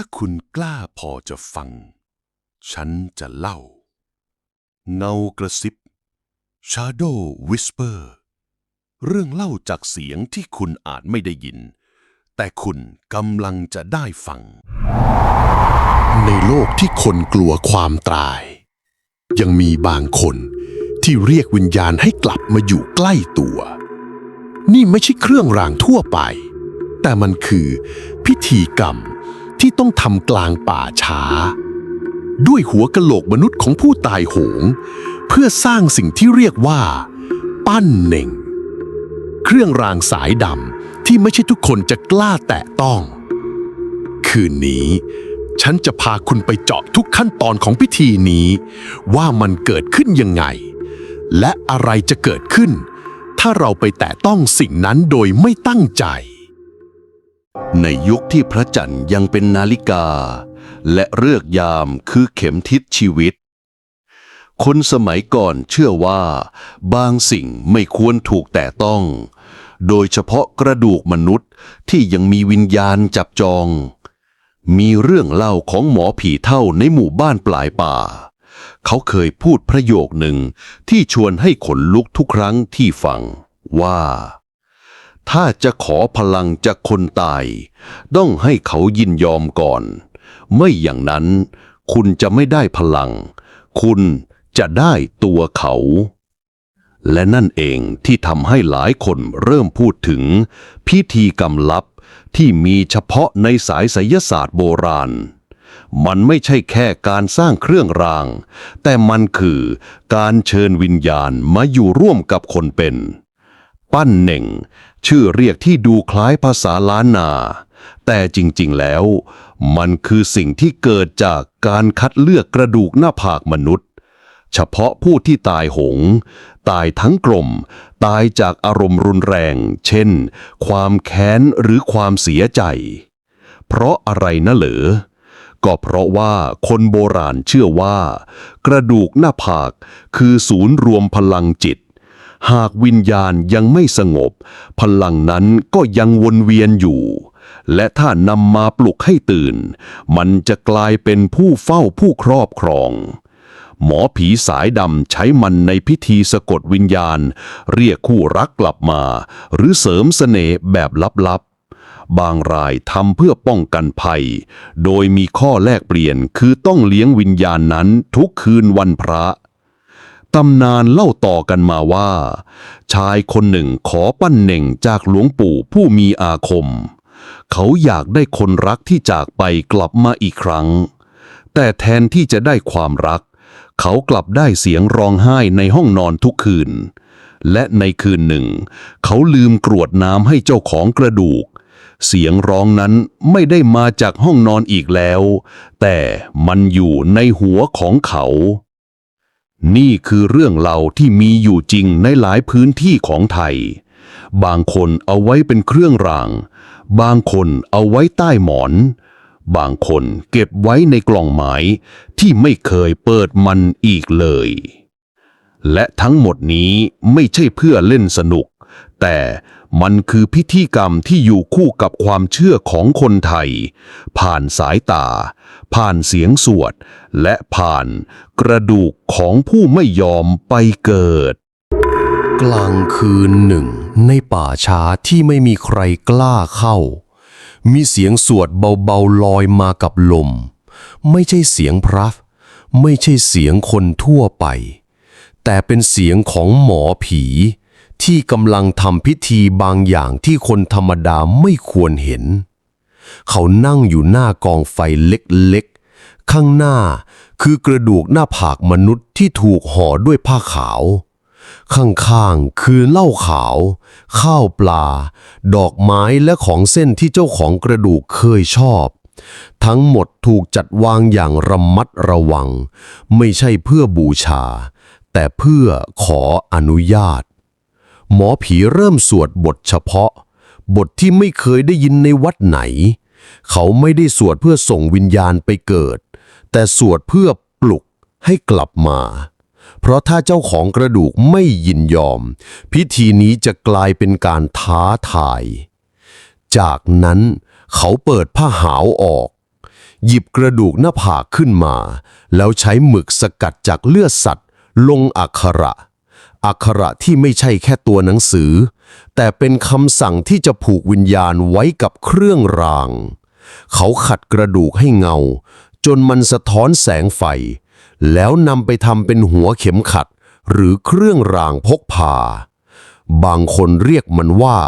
ถ้าคุณกล้าพอจะฟัง ฉันจะเล่า เงากระซิบ Shadow Whisper เรื่องเล่าจากเสียงที่คุณอาจไม่ได้ยิน แต่คุณกำลังจะได้ฟัง ในโลกที่คนกลัวความตาย ยังมีบางคนที่เรียกวิญญาณให้กลับมาอยู่ใกล้ตัว นี่ไม่ใช่เครื่องรางทั่วไป แต่มันคือพิธีกรรม ที่ต้องทำกลางป่าช้า ด้วยหัวกะโหลกมนุษย์ของผู้ตายโหง เพื่อสร้างสิ่งที่เรียกว่า ปั้นเหน่ง เครื่องรางสายดำที่ไม่ใช่ทุกคนจะกล้าแตะต้อง คืนนี้ฉันจะพาคุณไปเจาะทุกขั้นตอนของพิธีนี้ ว่ามันเกิดขึ้นยังไง และอะไรจะเกิดขึ้น ถ้าเราไปแตะต้องสิ่งนั้นโดยไม่ตั้งใจ ในยุคที่พระจันทร์ยังเป็นนาฬิกา และเลือกยามคือเข็มทิศชีวิต คนสมัยก่อนเชื่อว่า บางสิ่งไม่ควรถูกแตะต้อง โดยเฉพาะกระดูกมนุษย์ที่ยังมีวิญญาณจับจอง มีเรื่องเล่าของหมอผีเท่าในหมู่บ้านปลายป่า เขาเคยพูดประโยคหนึ่งที่ชวนให้ขนลุกทุกครั้งที่ฟังว่า ถ้าจะขอพลังจากคนตาย ต้องให้เขายินยอมก่อน ไม่อย่างนั้น คุณจะไม่ได้พลัง คุณจะได้ตัวเขา และนั่นเองที่ทำให้หลายคนเริ่มพูดถึง พิธีกรรมลับที่มีเฉพาะในสายไสยศาสตร์โบราณ มันไม่ใช่แค่การสร้างเครื่องราง แต่มันคือการเชิญวิญญาณมาอยู่ร่วมกับคนเป็น ปั้นเหน่ง ชื่อเรียกที่ดูคล้ายภาษาล้านนา แต่จริงๆแล้ว มันคือสิ่งที่เกิดจากการคัดเลือกกระดูกหน้าผากมนุษย์ เฉพาะผู้ที่ตายโหง ตายทั้งกลม ตายจากอารมณ์รุนแรง เช่น ความแค้นหรือความเสียใจ เพราะอะไรนะเหรอก็เพราะว่าคนโบราณเชื่อว่า กระดูกหน้าผากคือศูนย์รวมพลังจิต หากวิญญาณยังไม่สงบ พลังนั้นก็ยังวนเวียนอยู่ และถ้านำมาปลุกให้ตื่น มันจะกลายเป็นผู้เฝ้าผู้ครอบครอง หมอผีสายดำใช้มันในพิธีสะกดวิญญาณ เรียกคู่รักกลับมา หรือเสริมเสน่ห์แบบลับๆ บางรายทำเพื่อป้องกันภัย โดยมีข้อแลกเปลี่ยนคือต้องเลี้ยงวิญญาณนั้นทุกคืนวันพระ ตำนานเล่าต่อกันมาว่า ชายคนหนึ่งขอปั้นเน่งจากหลวงปู่ผู้มีอาคม เขาอยากได้คนรักที่จากไปกลับมาอีกครั้ง แต่แทนที่จะได้ความรัก เขากลับได้เสียงร้องไห้ในห้องนอนทุกคืน และในคืนหนึ่ง เขาลืมกรวดน้ำให้เจ้าของกระดูกเสียงร้องนั้นไม่ได้มาจากห้องนอนอีกแล้ว แต่มันอยู่ในหัวของเขา นี่คือเรื่องเล่าที่มีอยู่จริงในหลายพื้นที่ของไทย บางคนเอาไว้เป็นเครื่องราง บางคนเอาไว้ใต้หมอน บางคนเก็บไว้ในกล่องไม้ที่ไม่เคยเปิดมันอีกเลย และทั้งหมดนี้ไม่ใช่เพื่อเล่นสนุก แต่ มันคือพิธีกรรมที่อยู่คู่กับความเชื่อของคนไทย ผ่านสายตา ผ่านเสียงสวด และผ่านกระดูกของผู้ไม่ยอมไปเกิด กลางคืนหนึ่ง ในป่าช้าที่ไม่มีใครกล้าเข้า มีเสียงสวดเบาๆลอยมากับลม ไม่ใช่เสียงพระไม่ใช่เสียงคนทั่วไป แต่เป็นเสียงของหมอผี ที่กำลังทำพิธีบางอย่างที่คนธรรมดาไม่ควรเห็น เขานั่งอยู่หน้ากองไฟเล็กๆ ข้างหน้าคือกระดูกหน้าผากมนุษย์ที่ถูกห่อด้วยผ้าขาว ข้างๆ คือเหล้าขาว ข้าวปลา ดอกไม้และของเส้นที่เจ้าของกระดูกเคยชอบ ทั้งหมดถูกจัดวางอย่างระมัดระวัง ไม่ใช่เพื่อบูชา แต่เพื่อขออนุญาต หมอผีเริ่มสวดบทเฉพาะ บทที่ไม่เคยได้ยินในวัดไหน เขาไม่ได้สวดเพื่อส่งวิญญาณไปเกิด แต่สวดเพื่อปลุกให้กลับมา เพราะถ้าเจ้าของกระดูกไม่ยินยอม พิธีนี้จะกลายเป็นการท้าทาย จากนั้นเขาเปิดผ้าหาวออก หยิบกระดูกหน้าผากขึ้นมา แล้วใช้หมึกสกัดจากเลือดสัตว์ ลงอักขระ อักขระที่ไม่ใช่แค่ตัวหนังสือ แต่เป็นคำสั่งที่จะผูกวิญญาณไว้กับเครื่องราง เขาขัดกระดูกให้เงา จนมันสะท้อนแสงไฟ แล้วนำไปทำเป็นหัวเข็มขัด หรือเครื่องรางพกพา บางคนเรียกมันว่า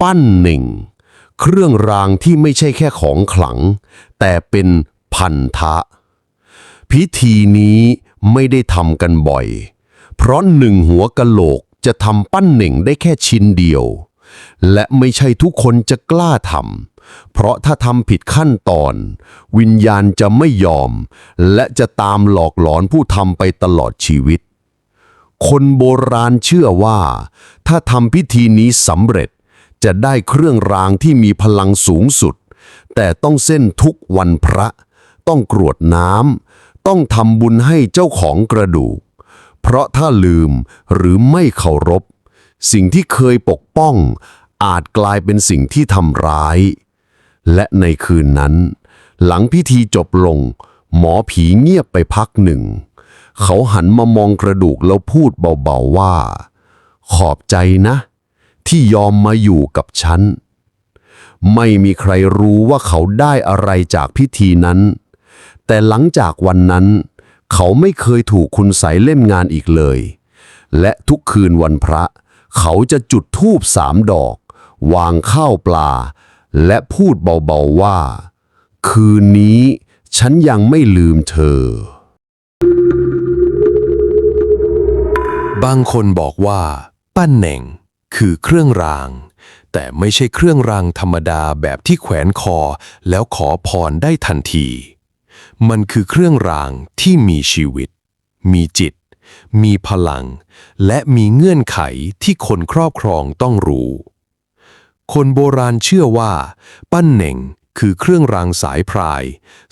ปั้นหนึ่ง เครื่องรางที่ไม่ใช่แค่ของขลัง แต่เป็นพันธะ พิธีนี้ไม่ได้ทำกันบ่อย เพราะหนึ่งหัวกะโหลกจะทำปั้นหนึ่งได้แค่ชิ้นเดียว และไม่ใช่ทุกคนจะกล้าทำเพราะถ้าทำผิดขั้นตอน วิญญาณจะไม่ยอม และจะตามหลอกหลอนผู้ทำไปตลอดชีวิต คนโบราณเชื่อว่า ถ้าทำพิธีนี้สำเร็จจะได้เครื่องรางที่มีพลังสูงสุด แต่ต้องเส้นทุกวันพระ ต้องกรวดน้ำต้องทำบุญให้เจ้าของกระดูก เพราะถ้าลืมหรือไม่เคารพ สิ่งที่เคยปกป้อง อาจกลายเป็นสิ่งที่ทำร้าย และในคืนนั้น หลังพิธีจบลง หมอผีเงียบไปพักหนึ่ง เขาหันมามองกระดูกแล้วพูดเบาๆว่า ขอบใจนะ ที่ยอมมาอยู่กับฉัน ไม่มีใครรู้ว่าเขาได้อะไรจากพิธีนั้น แต่หลังจากวันนั้น เขาไม่เคยถูกคุณใสยเล่นงานอีกเลย และทุกคืนวันพระ เขาจะจุดธูปสามดอก วางข้าวปลา และพูดเบาๆว่า คืนนี้ฉันยังไม่ลืมเธอ บางคนบอกว่าปั้นเหน่ง คือเครื่องราง แต่ไม่ใช่เครื่องรางธรรมดาแบบที่แขวนคอแล้วขอพรได้ทันที มันคือเครื่องรางที่มีชีวิต มีจิต มีพลัง และมีเงื่อนไขที่คนครอบครองต้องรู้ คนโบราณเชื่อว่า ปั้นเหน่งคือเครื่องรางสายพราย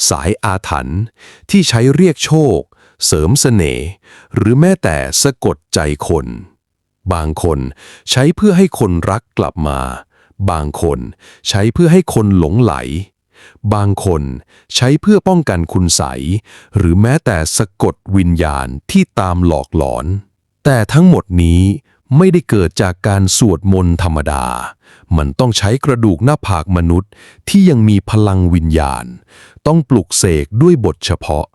สายอาถรรพ์ที่ใช้เรียกโชค เสริมเสน่ห์หรือแม้แต่สะกดใจคน บางคนใช้เพื่อให้คนรักกลับมา บางคนใช้เพื่อให้คนหลงไหล บางคนใช้เพื่อป้องกันคุณใสหรือแม้แต่สะกดวิญญาณที่ตามหลอกหลอน แต่ทั้งหมดนี้ไม่ได้เกิดจากการสวดมนต์ธรรมดา มันต้องใช้กระดูกหน้าผากมนุษย์ที่ยังมีพลังวิญญาณ ต้องปลุกเสกด้วยบทเฉพาะ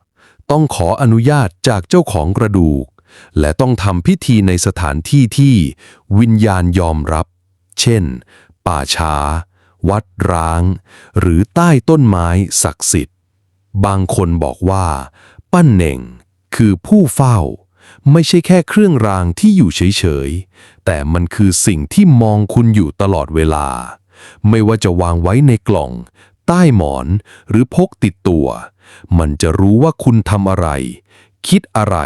ต้องขออนุญาตจากเจ้าของกระดูก และต้องทำพิธีในสถานที่ที่วิญญาณยอมรับ เช่น ป่าช้า วัดร้าง หรือใต้ต้นไม้ศักดิ์สิทธิ์ บางคนบอกว่า ปั้นเหน่ง คือผู้เฝ้า ไม่ใช่แค่เครื่องรางที่อยู่เฉยๆ แต่มันคือสิ่งที่มองคุณอยู่ตลอดเวลา ไม่ว่าจะวางไว้ในกล่อง ใต้หมอน หรือพกติดตัว มันจะรู้ว่าคุณทำอะไร คิดอะไร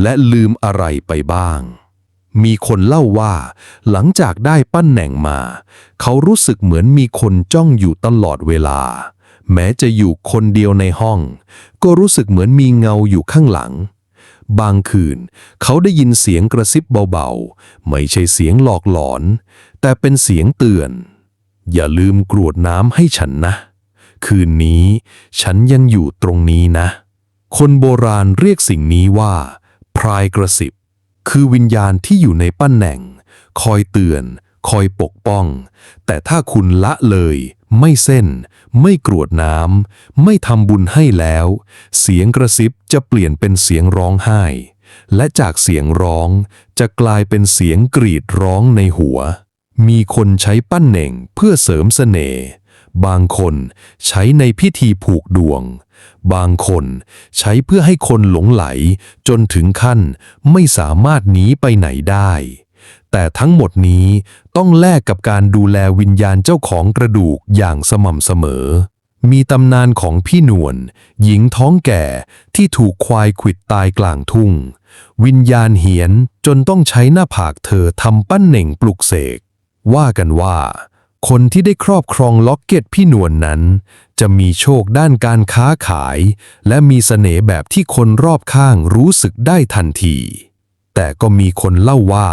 และลืมอะไรไปบ้าง มีคนเล่าว่า หลังจากได้ปั้นแหน่งมา เขารู้สึกเหมือนมีคนจ้องอยู่ตลอดเวลา แม้จะอยู่คนเดียวในห้อง ก็รู้สึกเหมือนมีเงาอยู่ข้างหลัง บางคืน เขาได้ยินเสียงกระซิบเบาๆ ไม่ใช่เสียงหลอกหลอน แต่เป็นเสียงเตือน อย่าลืมกรวดน้ำให้ฉันนะ คืนนี้ฉันยังอยู่ตรงนี้นะ คนโบราณเรียกสิ่งนี้ว่า พรายกระสิบ คือวิญญาณที่อยู่ในปั้นแหน่ง คอยเตือน คอยปกป้อง แต่ถ้าคุณละเลย ไม่เส้น ไม่กรวดน้ำไม่ทำบุญให้แล้ว เสียงกระซิบจะเปลี่ยนเป็นเสียงร้องไห้ และจากเสียงร้องจะกลายเป็นเสียงกรีดร้องในหัว มีคนใช้ปั้นเหน่งเพื่อเสริมเสน่ห์บางคนใช้ในพิธีผูกดวง บางคนใช้เพื่อให้คนหลงไหลจนถึงขั้นไม่สามารถหนีไปไหนได้ แต่ทั้งหมดนี้ต้องแลกกับการดูแลวิญญาณเจ้าของกระดูกอย่างสม่ำเสมอ มีตำนานของพี่นวลหญิงท้องแก่ที่ถูกควายขิดตายกลางทุ่ง วิญญาณเหียนจนต้องใช้หน้าผากเธอทำปั้นเหน่งปลุกเสกว่ากันว่า คนที่ได้ครอบครองล็อกเก็ตพี่นวลนนั้น จะมีโชคด้านการค้าขาย และมีเสน่ห์แบบที่คนรอบข้างรู้สึกได้ทันที แต่ก็มีคนเล่าว่า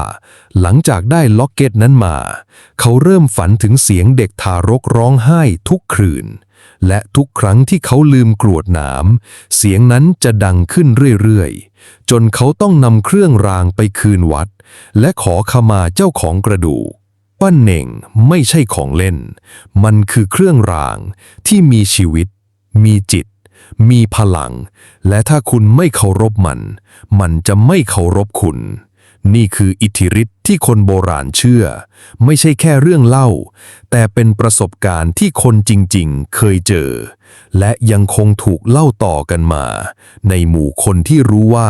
หลังจากได้ล็อกเก็ตนั้นมา เขาเริ่มฝันถึงเสียงเด็กทารกร้องไห้ทุกคืน และทุกครั้งที่เขาลืมกรวดนามเสียงนั้นจะดังขึ้นเรื่อยๆ จนเขาต้องนำเครื่องรางไปคืนวัด และขอขมาเจ้าของกระดูก ปั้นเน่งไม่ใช่ของเล่น มันคือเครื่องรางที่มีชีวิต มีจิต มีพลัง และถ้าคุณไม่เคารพมัน มันจะไม่เคารพคุณ นี่คืออิทธิฤทธิ์ ที่คนโบราณเชื่อ ไม่ใช่แค่เรื่องเล่า แต่เป็นประสบการณ์ที่คนจริงๆ เคยเจอ และยังคงถูกเล่าต่อกันมา ในหมู่คนที่รู้ว่า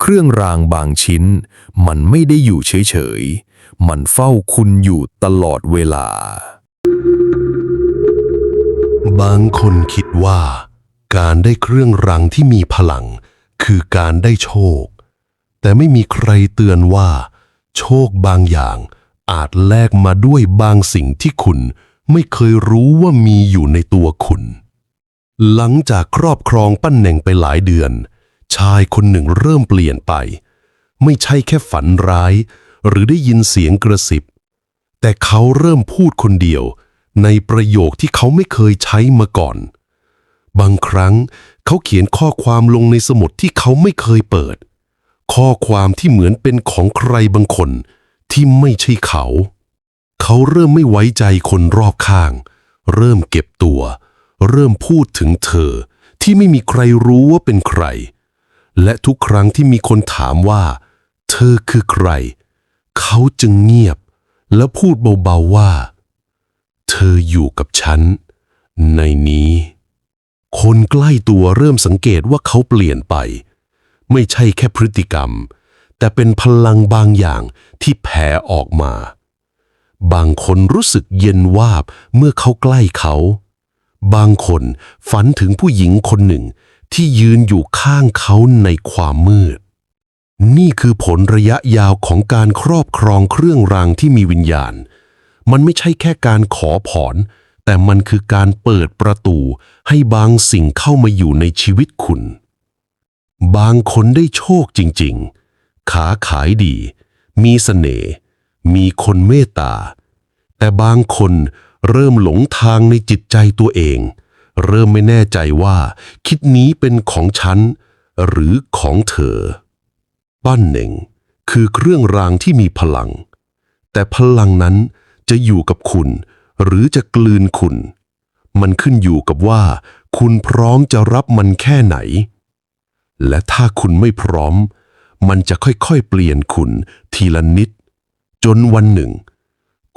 เครื่องรางบางชิ้น มันไม่ได้อยู่เฉยๆ มันเฝ้าคุณอยู่ตลอดเวลา บางคนคิดว่า การได้เครื่องรางที่มีพลัง คือการได้โชคแต่ไม่มีใครเตือนว่า โชคบางอย่าง อาจแลกมาด้วยบางสิ่งที่คุณไม่เคยรู้ว่ามีอยู่ในตัวคุณ หลังจากครอบครองปั้นเหน่งไปหลายเดือน ชายคนหนึ่งเริ่มเปลี่ยนไป ไม่ใช่แค่ฝันร้าย หรือได้ยินเสียงกระซิบ แต่เขาเริ่มพูดคนเดียว ในประโยคที่เขาไม่เคยใช้มาก่อน บางครั้งเขาเขียนข้อความลงในสมุดที่เขาไม่เคยเปิด ข้อความที่เหมือนเป็นของใครบางคนที่ไม่ใช่เขา เขาเริ่มไม่ไว้ใจคนรอบข้าง เริ่มเก็บตัว เริ่มพูดถึงเธอ ที่ไม่มีใครรู้ว่าเป็นใคร และทุกครั้งที่มีคนถามว่า เธอคือใคร เขาจึงเงียบ แล้วพูดเบาๆว่า เธออยู่กับฉัน ในนี้ คนใกล้ตัวเริ่มสังเกตว่าเขาเปลี่ยนไป ไม่ใช่แค่พฤติกรรม แต่เป็นพลังบางอย่างที่แผ่ออกมา บางคนรู้สึกเย็นวาบเมื่อเขาใกล้เขา บางคนฝันถึงผู้หญิงคนหนึ่งที่ยืนอยู่ข้างเขาในความมืด นี่คือผลระยะยาวของการครอบครองเครื่องรางที่มีวิญญาณ มันไม่ใช่แค่การขอผอนแต่มันคือการเปิดประตูให้บางสิ่งเข้ามาอยู่ในชีวิตคุณ บางคนได้โชคจริงๆ ขาขายดี มีเสน่ห์ มีคนเมตตา แต่บางคนเริ่มหลงทางในจิตใจตัวเอง เริ่มไม่แน่ใจว่า คิดนี้เป็นของฉัน หรือของเธอ ปั้นเหน่งคือเครื่องรางที่มีพลัง แต่พลังนั้นจะอยู่กับคุณ หรือจะกลืนคุณ มันขึ้นอยู่กับว่า คุณพร้อมจะรับมันแค่ไหน และถ้าคุณไม่พร้อม มันจะค่อยๆ เปลี่ยนคุณทีละนิด จนวันหนึ่ง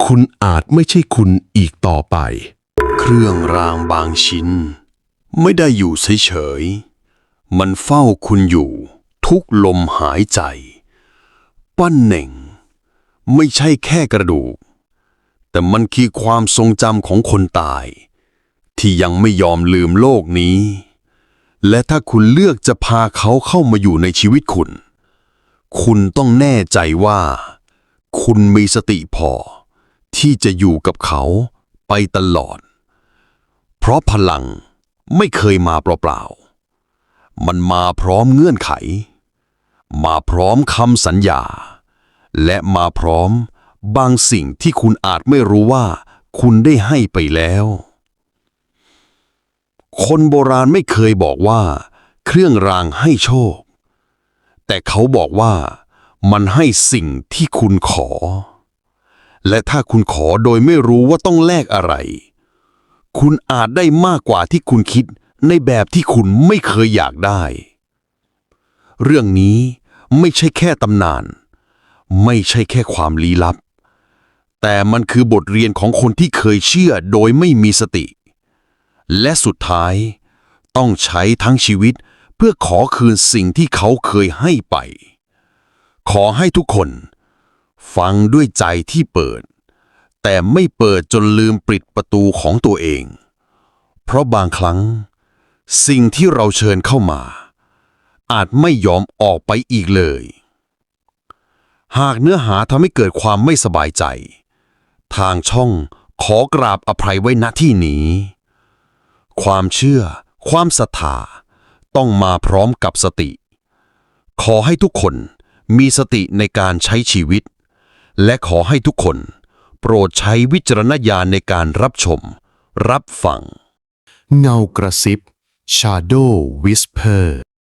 คุณอาจไม่ใช่คุณอีกต่อไป เครื่องรางบางชิ้น ไม่ได้อยู่เฉยๆ มันเฝ้าคุณอยู่ ทุกลมหายใจ ปั้นเหน่ง ไม่ใช่แค่กระดูก แต่มันคือความทรงจำของคนตาย ที่ยังไม่ยอมลืมโลกนี้ และถ้าคุณเลือกจะพาเขาเข้ามาอยู่ในชีวิตคุณ คุณต้องแน่ใจว่า คุณมีสติพอ ที่จะอยู่กับเขาไปตลอด เพราะพลังไม่เคยมาเปล่าๆ มันมาพร้อมเงื่อนไข มาพร้อมคำสัญญา และมาพร้อมบางสิ่งที่คุณอาจไม่รู้ว่า คุณได้ให้ไปแล้ว คนโบราณไม่เคยบอกว่า เครื่องรางให้โชค แต่เขาบอกว่ามันให้สิ่งที่คุณขอ และถ้าคุณขอโดยไม่รู้ว่าต้องแลกอะไร คุณอาจได้มากกว่าที่คุณคิดในแบบที่คุณไม่เคยอยากได้ เรื่องนี้ไม่ใช่แค่ตำนาน ไม่ใช่แค่ความลี้ลับ แต่มันคือบทเรียนของคนที่เคยเชื่อโดยไม่มีสติ และสุดท้าย ต้องใช้ทั้งชีวิตเพื่อขอคืนสิ่งที่เขาเคยให้ไป ขอให้ทุกคน ฟังด้วยใจที่เปิด แต่ไม่เปิดจนลืมปิดประตูของตัวเอง เพราะบางครั้ง สิ่งที่เราเชิญเข้ามา อาจไม่ยอมออกไปอีกเลย หากเนื้อหาทำให้เกิดความไม่สบายใจ ทางช่องขอกราบอภัยไว้ณที่นี้ ความเชื่อ ความศรัทธา ต้องมาพร้อมกับสติ ขอให้ทุกคนมีสติในการใช้ชีวิต และขอให้ทุกคน โปรดใช้วิจารณญาณในการรับชม รับฟัง เงากระซิบ Shadow Whisper